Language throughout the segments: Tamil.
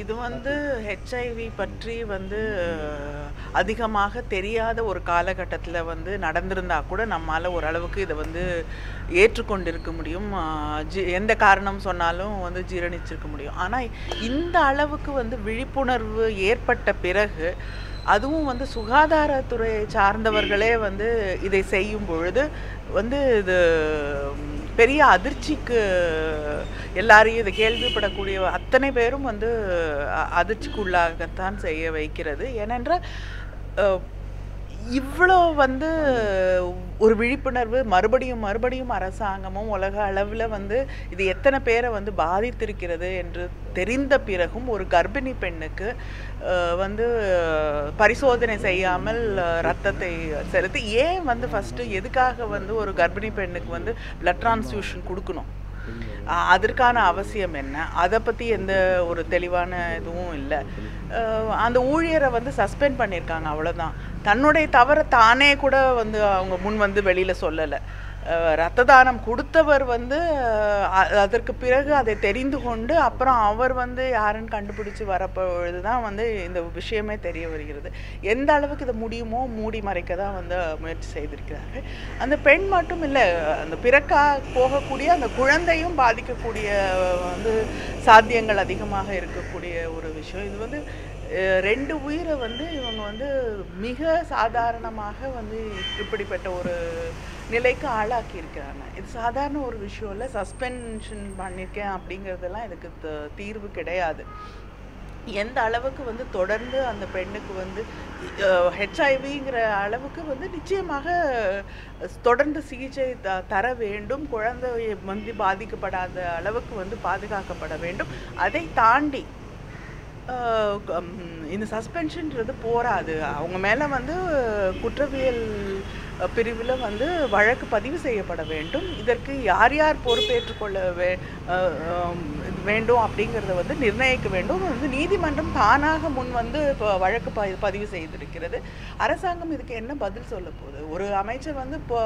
இது வந்து ஹெச்ஐவி பற்றி வந்து அதிகமாக தெரியாத ஒரு காலகட்டத்தில் வந்து நடந்திருந்தா கூட நம்மால் ஓரளவுக்கு இதை வந்து ஏற்றுக்கொண்டிருக்க முடியும். ஜி எந்த காரணம் சொன்னாலும் வந்து ஜீரணிச்சிருக்க முடியும். ஆனால் இந்த அளவுக்கு வந்து விழிப்புணர்வு ஏற்பட்ட பிறகு அதுவும் வந்து சுகாதாரத்துறையை சார்ந்தவர்களே வந்து இதை செய்யும் பொழுது வந்து இது பெரிய அதிர்ச்சிக்கு எல்லாரையும் இதை கேள்விப்படக்கூடிய அத்தனை பேரும் வந்து அதிர்ச்சிக்குள்ளாகத்தான் செய்ய வைக்கிறது. ஏனென்றால் இவ்வளோ வந்து ஒரு விழிப்புணர்வு மறுபடியும் மறுபடியும் அரசாங்கமும் உலக அளவில் வந்து இது எத்தனை பேரை வந்து பாதித்திருக்கிறது என்று தெரிந்த பிறகும் ஒரு கர்ப்பிணி பெண்ணுக்கு வந்து பரிசோதனை செய்யாமல் ரத்தத்தை செலுத்தி ஏன் வந்து ஃபஸ்ட்டு எதுக்காக வந்து ஒரு கர்ப்பிணி பெண்ணுக்கு வந்து பிளட் டிரான்ஸ்ஃபியூஷன் கொடுக்கணும்? அதற்கான அவசியம் என்ன? அதை பற்றி எந்த ஒரு தெளிவான இதுவும் இல்லை. அந்த ஊழியரை வந்து சஸ்பெண்ட் பண்ணியிருக்காங்க அவ்வளோதான் தன்னுடைய தவறை தானே கூட வந்து அவங்க முன் வந்து வெளியில் சொல்லலை. ரத்த தானம் கொடுத்தவர் வந்து அதற்கு பிறகு அதை தெரிந்து கொண்டு அப்புறம் அவர் வந்து யாருன்னு கண்டுபிடிச்சி வரப்பொழுது தான் வந்து இந்த விஷயமே தெரிய வருகிறது. எந்த அளவுக்கு இதை முடியுமோ மூடி மறைக்க தான் வந்து முயற்சி செய்திருக்கிறார்கள். அந்த பெண் மட்டும் இல்லை அந்த பிறக்கா போகக்கூடிய அந்த குழந்தையும் பாதிக்கக்கூடிய வந்து சாத்தியங்கள் அதிகமாக இருக்கக்கூடிய ஒரு விஷயம். இது வந்து ரெண்டு உயிரை வந்து இவங்க வந்து மிக சாதாரணமாக வந்து இப்படிப்பட்ட ஒரு நிலைக்கு ஆளாக்கி இருக்கிறாங்க இது சாதாரண ஒரு விஷயம் இல்லை. சஸ்பென்ஷன் பண்ணியிருக்கேன் அப்படிங்கிறதெல்லாம் இதுக்கு தீர்வு கிடையாது. எந்த அளவுக்கு வந்து தொடர்ந்து அந்த பெண்ணுக்கு வந்து ஹெச்ஐவிங்கிற அளவுக்கு வந்து நிச்சயமாக தொடர்ந்து சிகிச்சை த தர வேண்டும். குழந்தை வந்து பாதிக்கப்படாத அளவுக்கு வந்து பாதுகாக்கப்பட வேண்டும். அதை தாண்டி இந்த சஸ்பென்ஷன்ன்றது போராது அவங்க மேலே வந்து குற்றவியல் பிரிவில் வந்து வழக்கு பதிவு செய்யப்பட வேண்டும். இதற்கு யார் யார் பொறுப்பேற்றுக்கொள்ள வே வேண்டும் அப்படிங்கிறத வந்து நிர்ணயிக்க வேண்டும். வந்து நீதிமன்றம் தானாக முன் வந்து இப்போ வழக்கு ப பதிவு செய்திருக்கிறது. அரசாங்கம் இதுக்கு என்ன பதில் சொல்ல போகுது? ஒரு அமைச்சர் வந்து இப்போ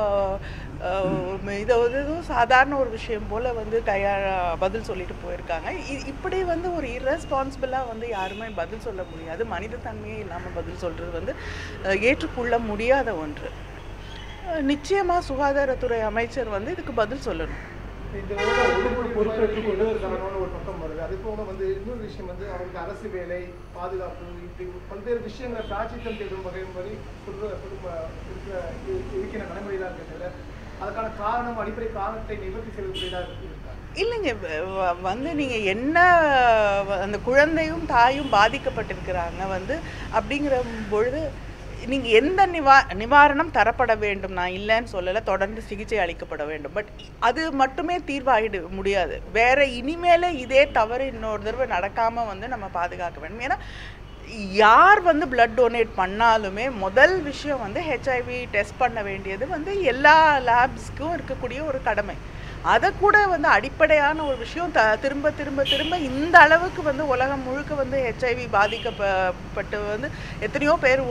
இதை வந்து சாதாரண ஒரு விஷயம் போல் வந்து தயார் பதில் சொல்லிட்டு போயிருக்காங்க. இ- இப்படி வந்து ஒரு இரெஸ்பான்சிபிளாக வந்து யாருமே பதில் சொல்ல முடியாது. மனித தன்மையே இல்லாமல் பதில் சொல்கிறது வந்து ஏற்றுக்கொள்ள முடியாத ஒன்று. அஹ், நிச்சயமா சுகாதாரத்துறை அமைச்சர் வந்து இதுக்கு பதில் சொல்லணும். இந்த பொறுப்பேற்றுக் கொண்டு ஒரு பக்கம் வருது. அது போக வந்து இன்னொரு விஷயம் வந்து அவருக்கு அரசு வேலை பாதுகாப்பு இப்படி பல்வேறு விஷயங்களை பிராச்சித்தம் தேடும் வகை மாதிரி இருக்கிற நடைமுறையில இருக்க தவிர அதுக்கான காரணம் அடிப்படை காரணத்தை நிவர்த்தி செய்வதற்குரியதா இருக்கா? இல்லைங்க. வந்து நீங்கள் என்ன அந்த குழந்தையும் தாயும் பாதிக்கப்பட்டிருக்கிறாங்க வந்து அப்படிங்கிற பொழுது நீங்கள் எந்த நிவா நிவாரணம் தரப்பட வேண்டும்? நான் இல்லைன்னு சொல்லலை தொடர்ந்து சிகிச்சை அளிக்கப்பட வேண்டும். பட் அது மட்டுமே தீர்வாகிட முடியாது. வேற இனிமேலே இதே தவறு இன்னொரு தடவை நடக்காமல் வந்து நம்ம பாதுகாக்க வேண்டும். ஏன்னா யார் வந்து பிளட் டொனேட் பண்ணாலுமே முதல் விஷயம் வந்து ஹெச்ஐவி டெஸ்ட் பண்ண வேண்டியது வந்து எல்லா லேப்ஸ்க்கும் இருக்கக்கூடிய ஒரு கடமை. அதை கூட வந்து அடிப்படையான ஒரு விஷயம் த திரும்ப திரும்ப திரும்ப இந்த அளவுக்கு வந்து உலகம் முழுக்க வந்து ஹெச்ஐவி பாதிக்கப்பட்டு வந்து எத்தனையோ பேர்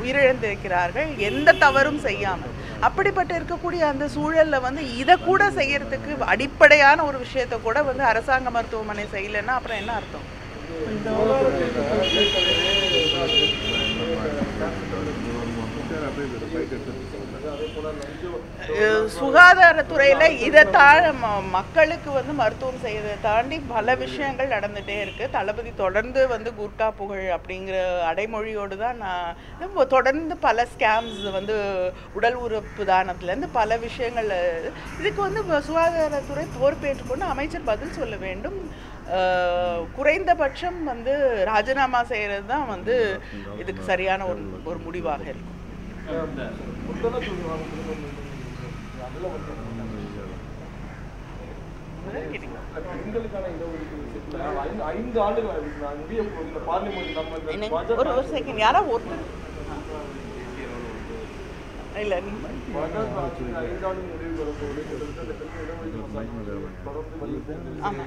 உயிரிழந்திருக்கிறார்கள். எந்த தவறும் செய்யாமல். அப்படிப்பட்ட இருக்கக்கூடிய அந்த சூழலில் வந்து இதை கூட செய்யறதுக்கு அடிப்படையான ஒரு விஷயத்தை கூட வந்து அரசாங்க மருத்துவமனை செய்யலைன்னா அப்புறம் என்ன அர்த்தம்? சுகாதாரத்துறையில இதை தா மக்களுக்கு வந்து மருத்துவம் செய்யறதை தாண்டி பல விஷயங்கள் நடந்துட்டே இருக்கு. தளபதி தொடர்ந்து வந்து குர்கா புகழ் அப்படிங்கிற அடைமொழியோடு தான் நான் நம்ம தொடர்ந்து பல ஸ்கேம்ஸ் வந்து உடல் உறுப்பு தானத்துலேருந்து பல விஷயங்கள் இதுக்கு வந்து சுகாதாரத்துறை பொறுப்பேற்றுக்கொண்டு அமைச்சர் பதில் சொல்ல வேண்டும். குறைந்தபட்சம் வந்து ராஜினாமா செய்கிறது தான் வந்து இதுக்கு சரியான ஒரு ஒரு முடிவாக இருக்கும். ஒரு ஒரு செகண்ட் யாரோ ஒருத்தர். இல்ல ஆட்சி ஆமா.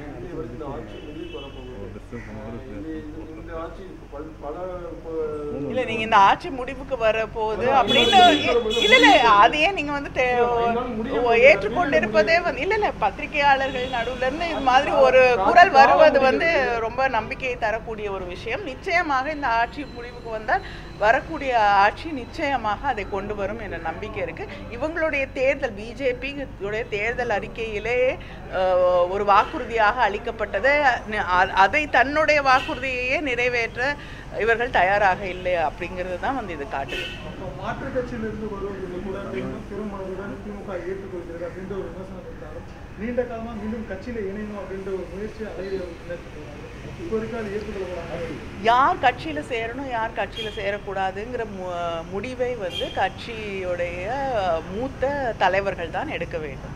இல்ல நீங்க இந்த ஆட்சி முடிவுக்கு வர போகுது அப்படின்னு இல்ல இல்ல அதையே நீங்க வந்து ஏற்றுக்கொண்டிருப்பதே வந்து இல்ல இல்ல பத்திரிகையாளர்கள் நடுவுல இருந்து இது மாதிரி ஒரு குரல் வருவது வந்து ரொம்ப நம்பிக்கையை தரக்கூடிய ஒரு விஷயம். நிச்சயமாக இந்த ஆட்சி முடிவுக்கு வந்தால் வரக்கூடிய ஆட்சி நிச்சயமாக அதை கொண்டு வரும் என்ற நம்பிக்கை இருக்கு. இவங்களுடைய தேர்தல் பிஜேபி தேர்தல் அறிக்கையிலே ஒரு வாக்குறுதியாக அளிக்கப்பட்டது. ந- அதை தன்னுடைய வாக்குறுதியையே நிறைவேற்ற இவர்கள் தயாராக இல்லை அப்படிங்கிறது தான் வந்து இது காட்டுது. மாற்றுக் கட்சியிலிருந்து கூட பெருமளவுடன் திமுக ஏற்றுக்கொள்கிறது அப்படின்ற ஒரு விமர்சனம் இருந்தாலும் நீண்ட காலமா மீண்டும் கட்சியில இணையணும் அப்படின்ற ஒரு முயற்சி யார் கட்சியில் சேரணும் யார் கட்சியில் சேரக்கூடாதுங்கிற முடிவை வந்து கட்சியுடைய மூத்த தலைவர்கள் தான் எடுக்க வேண்டும்.